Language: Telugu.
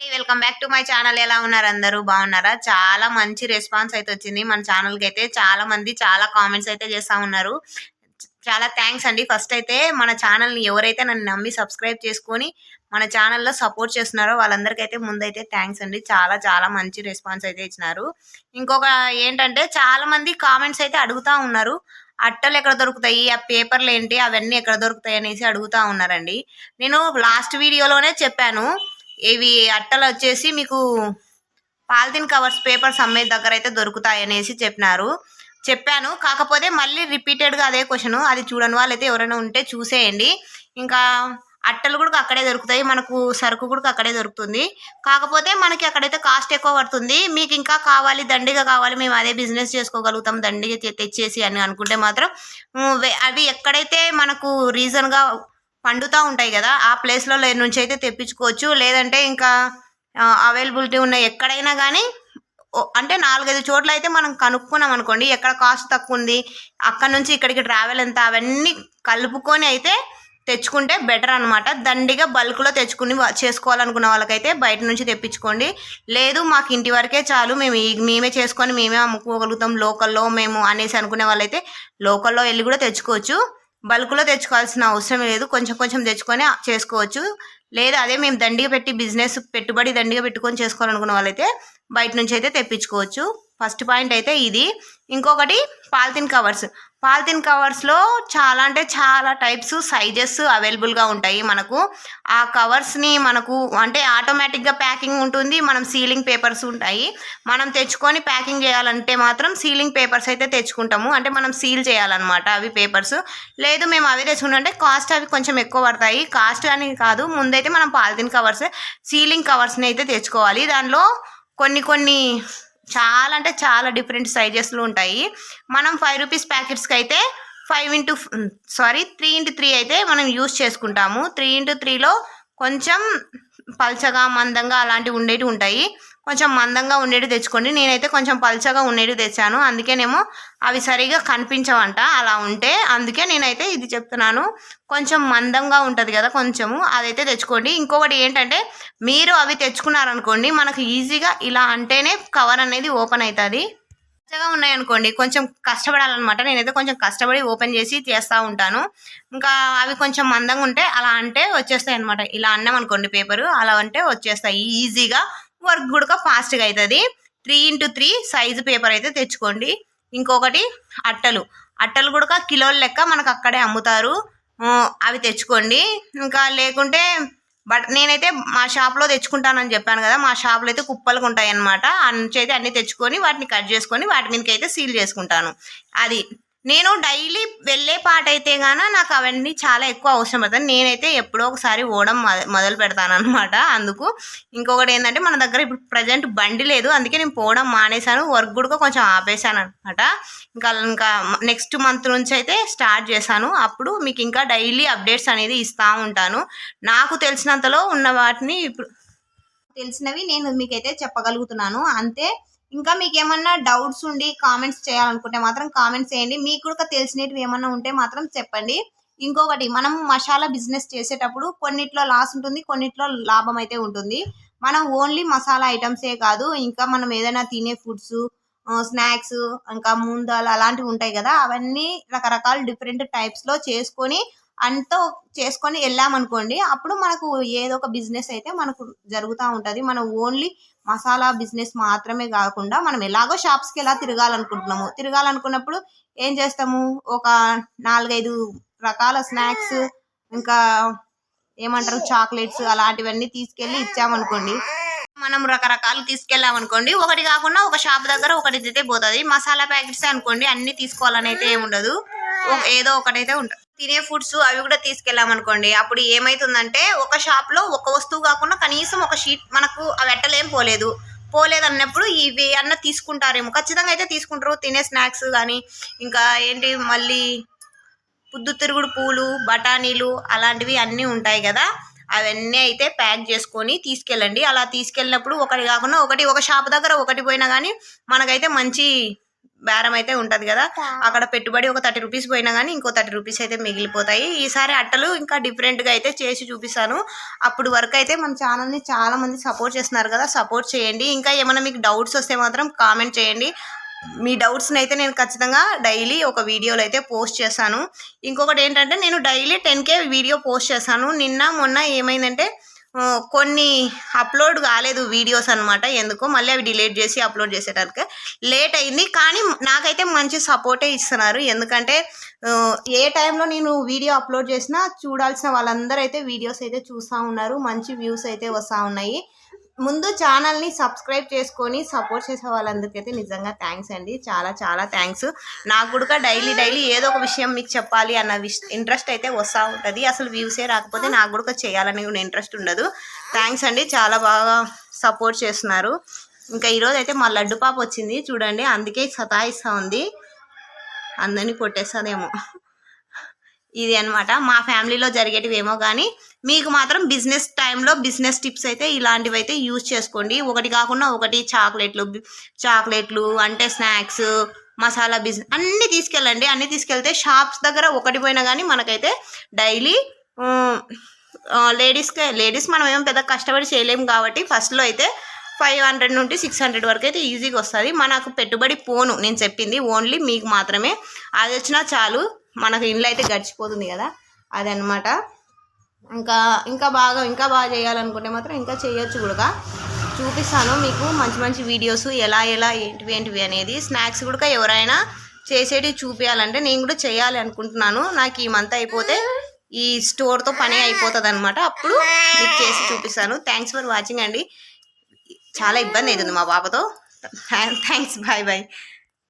Welcome back to my channel ఎలా ఉన్నారు అందరూ? బాగున్నారా? చాలా మంచి రెస్పాన్స్ అయితే వచ్చింది మన ఛానల్కి అయితే. చాలా మంది చాలా కామెంట్స్ అయితే చేస్తా ఉన్నారు. చాలా థ్యాంక్స్ అండి. ఫస్ట్ అయితే మన ఛానల్ని ఎవరైతే నన్ను నమ్మి సబ్స్క్రైబ్ చేసుకొని మన ఛానల్లో సపోర్ట్ చేస్తున్నారో వాళ్ళందరికైతే ముందైతే థ్యాంక్స్ అండి. చాలా చాలా మంచి రెస్పాన్స్ అయితే ఇచ్చినారు. ఇంకొక ఏంటంటే చాలా మంది కామెంట్స్ అయితే అడుగుతా ఉన్నారు. అట్టలు ఎక్కడ దొరుకుతాయి? ఆ పేపర్లు ఏంటి? అవన్నీ ఎక్కడ దొరుకుతాయి? అనేసి అడుగుతా ఉన్నారండి. నేను లాస్ట్ వీడియోలోనే చెప్పాను. ఇవి అట్టలు వచ్చేసి మీకు పాలిథిన్ కవర్స్ పేపర్స్ అమ్మే దగ్గర అయితే దొరుకుతాయి అనేసి చెప్పినారు. చెప్పాను. కాకపోతే మళ్ళీ రిపీటెడ్గా అదే క్వశ్చన్. అది చూడని అయితే ఎవరైనా ఉంటే చూసేయండి. ఇంకా అట్టలు కూడా అక్కడే దొరుకుతాయి. మనకు సరుకు కూడా అక్కడే దొరుకుతుంది. కాకపోతే మనకి అక్కడైతే కాస్ట్ ఎక్కువ పడుతుంది. మీకు ఇంకా కావాలి దండిగా కావాలి మేము అదే బిజినెస్ చేసుకోగలుగుతాం. దండిగా తెచ్చేసి అని అనుకుంటే మాత్రం అవి ఎక్కడైతే మనకు రీజన్గా పండుతూ ఉంటాయి కదా ఆ ప్లేస్లో నుంచి అయితే తెప్పించుకోవచ్చు. లేదంటే ఇంకా అవైలబిలిటీ ఉన్న ఎక్కడైనా కానీ అంటే నాలుగైదు చోట్ల అయితే మనం కనుక్కున్నాం అనుకోండి ఎక్కడ కాస్ట్ తక్కువ ఉంది అక్కడ నుంచి ఇక్కడికి ట్రావెల్ ఎంత అవన్నీ కలుపుకొని అయితే తెచ్చుకుంటే బెటర్ అనమాట దండిగా బల్క్లో తెచ్చుకుని చేసుకోవాలనుకున్న వాళ్ళకైతే బయట నుంచి తెప్పించుకోండి. లేదు మాకు ఇంటి వరకే చాలు మేము మేమే చేసుకొని మేమే అమ్ముకోగలుగుతాం లోకల్లో మేము అనేసి అనుకునే వాళ్ళైతే లోకల్లో వెళ్ళి కూడా తెచ్చుకోవచ్చు. బల్క్లో తెచ్చుకోవాల్సిన అవసరం లేదు. కొంచెం కొంచెం తెచ్చుకొని చేసుకోవచ్చు. లేదా అదే మేము దండిగా పెట్టి బిజినెస్ పెట్టుబడి దండిగా పెట్టుకొని చేసుకోవాలనుకున్న వాళ్ళైతే బయట నుంచి అయితే తెప్పించుకోవచ్చు. ఫస్ట్ పాయింట్ అయితే ఇది. ఇంకొకటి పాలిథిన్ కవర్స్. పాలిథిన్ కవర్స్లో చాలా అంటే చాలా టైప్స్ సైజెస్ అవైలబుల్గా ఉంటాయి మనకు. ఆ కవర్స్ని మనకు అంటే ఆటోమేటిక్గా ప్యాకింగ్ ఉంటుంది మనం సీలింగ్ పేపర్స్ ఉంటాయి. మనం తెచ్చుకొని ప్యాకింగ్ చేయాలంటే మాత్రం సీలింగ్ పేపర్స్ అయితే తెచ్చుకుంటాము. అంటే మనం సీల్ చేయాలన్నమాట అవి పేపర్స్. లేదు మేము అవి తెచ్చుకుంటే. కాస్ట్ అవి కొంచెం ఎక్కువ పడతాయి. కాస్ట్ అని కాదు ముందైతే మనం పాలిథిన్ కవర్స్ సీలింగ్ కవర్స్ని అయితే తెచ్చుకోవాలి. దానిలో కొన్ని కొన్ని చాలా అంటే చాలా డిఫరెంట్ సైజెస్లు ఉంటాయి. మనం ఫైవ్ రూపీస్ ప్యాకెట్స్కి అయితే five into sorry three into three అయితే మనం యూస్ చేసుకుంటాము. త్రీ ఇంటూ త్రీలో కొంచెం పల్చగా మందంగా అలాంటివి ఉండేవి ఉంటాయి. కొంచెం మందంగా ఉండేవి తెచ్చుకోండి. నేనైతే కొంచెం పల్చగా ఉండేవి తెచ్చాను. అందుకేనేమో అవి సరిగా కనిపించవంట. అలా ఉంటే అందుకే నేనైతే ఇది చెప్తున్నాను. కొంచెం మందంగా ఉంటుంది కదా కొంచెము అదైతే తెచ్చుకోండి. ఇంకొకటి ఏంటంటే మీరు అవి తెచ్చుకున్నారనుకోండి మనకు ఈజీగా ఇలా అంటేనే కవర్ అనేది ఓపెన్ అవుతుంది పచ్చగా ఉన్నాయనుకోండి కొంచెం కష్టపడాలన్నమాట. నేనైతే కొంచెం కష్టపడి ఓపెన్ చేసి చేస్తూ ఉంటాను. ఇంకా అవి కొంచెం మందంగా ఉంటే అలా అంటే వచ్చేస్తాయి అనమాట ఇలా అన్నాం అనుకోండి పేపరు అలా అంటే వచ్చేస్తాయి. ఈజీగా వర్క్ కూడా ఫాస్ట్గా అవుతుంది three into three size paper అయితే తెచ్చుకోండి. ఇంకొకటి అట్టలు. అట్టలు కూడా కిలోల లెక్క మనకు అక్కడే అమ్ముతారు. అవి తెచ్చుకోండి. ఇంకా లేకుంటే బట్ నేనైతే మా షాప్లో తెచ్చుకుంటానని చెప్పాను కదా మా షాప్లో అయితే కుప్పలకు ఉంటాయి అన్నమాట నుంచి అయితే అన్ని తెచ్చుకొని వాటిని కట్ చేసుకొని వాటి మీదకి అయితే సీల్ చేసుకుంటాను. అది నేను డైలీ వెళ్ళే పాట అయితే గాన నాకు అవన్నీ చాలా ఎక్కువ అవసరం పడుతుంది నేనైతే ఎప్పుడో ఒకసారి ఓడం మొదలు పెడతాను అనమాట అందుకు ఇంకొకటి ఏంటంటే మన దగ్గర ఇప్పుడు ప్రజెంట్ బండి లేదు. అందుకే నేను పోవడం మానేశాను. వర్క్ కూడా కొంచెం ఆపేశాను అనమాట ఇంకా ఇంకా నెక్స్ట్ మంత్ నుంచి అయితే స్టార్ట్ చేశాను. అప్పుడు మీకు ఇంకా డైలీ అప్డేట్స్ అనేది ఇస్తూ ఉంటాను. నాకు తెలిసినంతలో ఉన్న వాటిని ఇప్పుడు తెలిసినవి నేను మీకైతే చెప్పగలుగుతున్నాను. అంతే ఇంకా మీకు ఏమన్నా డౌట్స్ ఉండి కామెంట్స్ చేయాలనుకుంటే మాత్రం కామెంట్స్ చేయండి. మీకు కూడా తెలిసినవి ఏమన్నా ఉంటే మాత్రం చెప్పండి. ఇంకొకటి మనం మసాలా బిజినెస్ చేసేటప్పుడు కొన్నిట్లో లాస్ ఉంటుంది కొన్నిట్లో లాభం అయితే ఉంటుంది. మనం ఓన్లీ మసాలా ఐటమ్సే కాదు ఇంకా మనం ఏదైనా తినే ఫుడ్స్ స్నాక్స్ ఇంకా ముందాలు అలాంటివి ఉంటాయి కదా అవన్నీ రకరకాల డిఫరెంట్ టైప్స్లో చేసుకొని అంతా చేసుకొని వెళ్ళామనుకోండి అప్పుడు మనకు ఏదో ఒక బిజినెస్ అయితే మనకు జరుగుతూ ఉంటుంది. మనం ఓన్లీ మసాలా బిజినెస్ మాత్రమే కాకుండా మనం ఎలాగో షాప్స్కి ఎలా తిరగాలనుకుంటున్నాము. తిరగాలనుకున్నప్పుడు ఏం చేస్తాము? ఒక నాలుగైదు రకాల స్నాక్స్ ఇంకా ఏమంటారు? చాక్లెట్స్ అలాంటివన్నీ తీసుకెళ్ళి ఇచ్చామనుకోండి. మనం రకరకాలు తీసుకెళ్ళామనుకోండి. ఒకటి కాకుండా ఒక షాప్ దగ్గర ఒకటి అయితే పోతుంది. మసాలా ప్యాకెట్స్ అనుకోండి. అన్ని తీసుకోవాలని అయితే ఏముండదు. ఒక- ఏదో ఒకటైతే ఉంటుంది. తినే ఫుడ్స్ అవి కూడా తీసుకెళ్ళామనుకోండి అప్పుడు ఏమైతుందంటే ఒక షాప్లో ఒక వస్తువు కాకుండా కనీసం ఒక షీట్ మనకు అవి ఎట్టలేం పోలేదు. పోలేదు అన్నప్పుడు ఇవి అన్న తీసుకుంటారేమో. ఖచ్చితంగా అయితే తీసుకుంటారు. తినే స్నాక్స్ కానీ ఇంకా ఏంటి మళ్ళీ పొద్దుతిరుగుడు పూలు బఠానీలు అలాంటివి అన్నీ ఉంటాయి కదా. అవన్నీ అయితే ప్యాక్ చేసుకొని తీసుకెళ్ళండి. అలా తీసుకెళ్ళినప్పుడు ఒకటి కాకుండా ఒకటి ఒక షాప్ దగ్గర ఒకటి పోయినా కానీ మనకైతే మంచి బేరం అయితే ఉంటది కదా. అక్కడ పెట్టుబడి ఒక థర్టీ రూపీస్ పోయినా కానీ ఇంకో థర్టీ రూపీస్ అయితే మిగిలిపోతాయి. ఈసారి అట్టలు ఇంకా different గా అయితే చేసి చూపిస్తాను. అప్పుడు వరకు అయితే మన ఛానల్ని చాలా మంది సపోర్ట్ చేస్తున్నారు కదా. సపోర్ట్ చేయండి. ఇంకా ఏమైనా మీకు డౌట్స్ వస్తే మాత్రం కామెంట్ చేయండి. మీ డౌట్స్ని అయితే నేను ఖచ్చితంగా డైలీ ఒక వీడియోలో అయితే పోస్ట్ చేస్తాను. ఇంకొకటి ఏంటంటే నేను daily ten K video post చేస్తాను. నిన్న మొన్న ఏమైందంటే కొన్ని అప్లోడ్ కాలేదు వీడియోస్ అనమాట ఎందుకో మళ్ళీ అవి డిలీట్ చేసి అప్లోడ్ చేసేటానికి లేట్ అయింది. కానీ నాకైతే మంచి సపోర్టే ఇస్తున్నారు. ఎందుకంటే ఏ టైంలో నేను వీడియో అప్లోడ్ చేసినా చూడాల్సిన వాళ్ళందరూ అయితే వీడియోస్ అయితే చూస్తూ ఉన్నారు. మంచి వ్యూస్ అయితే వస్తూ ఉన్నాయి. ముందు ఛానల్ని సబ్స్క్రైబ్ చేసుకొని సపోర్ట్ చేసే వాళ్ళందరికైతే నిజంగా థ్యాంక్స్ అండి. చాలా చాలా థ్యాంక్స్. నాకు కూడా డైలీ డైలీ ఏదో ఒక విషయం మీకు చెప్పాలి అన్న ఇంట్రెస్ట్ అయితే వస్తూ ఉంటుంది. అసలు వ్యూసే రాకపోతే నాకు కూడా చేయాలని కూడా ఇంట్రెస్ట్ ఉండదు. థ్యాంక్స్ అండి. చాలా బాగా సపోర్ట్ చేస్తున్నారు. ఇంకా ఈరోజు అయితే మా లడ్డు పాప వచ్చింది. చూడండి అందుకే సతాయిస్తూ ఉంది. అందరినీ కొట్టేస్తుందేమో. ఇది అన్నమాట. మా ఫ్యామిలీలో జరిగేటివి ఏమో కానీ మీకు మాత్రం బిజినెస్ టైంలో బిజినెస్ టిప్స్ అయితే ఇలాంటివి అయితే యూజ్ చేసుకోండి. ఒకటి కాకుండా ఒకటి చాక్లెట్లు చాక్లెట్లు అంటే స్నాక్స్ మసాలా బిజినెస్ అన్నీ తీసుకెళ్ళండి. అన్నీ తీసుకెళ్తే షాప్స్ దగ్గర ఒకటి పోయినా కానీ మనకైతే డైలీ లేడీస్కి లేడీస్ మనం ఏం పెద్ద కష్టపడి చేయలేము కాబట్టి ఫస్ట్లో అయితే ఫైవ్ హండ్రెడ్ నుండి సిక్స్ హండ్రెడ్ వరకు అయితే ఈజీగా వస్తుంది. మనకు పెట్టుబడి పోను. నేను చెప్పింది ఓన్లీ మీకు మాత్రమే. అది వచ్చినా చాలు. మనకు ఇంట్లో అయితే గడిచిపోతుంది కదా. అదనమాట ఇంకా ఇంకా బాగా ఇంకా బాగా చేయాలనుకుంటే మాత్రం ఇంకా చేయొచ్చు కూడా చూపిస్తాను మీకు మంచి మంచి వీడియోస్ ఎలా ఎలా ఏంటివి ఏంటివి అనేది. స్నాక్స్ కూడా ఎవరైనా చేసేటివి చూపించాలంటే నేను కూడా చేయాలి అనుకుంటున్నాను. నాకు ఈ మంత్ అయిపోతే ఈ స్టోర్తో పని అయిపోతుంది అనమాట అప్పుడు మీకు చేసి చూపిస్తాను. థ్యాంక్స్ ఫర్ వాచింగ్ అండి. చాలా ఇబ్బంది అవుతుంది మా పాపతో. Thanks bye bye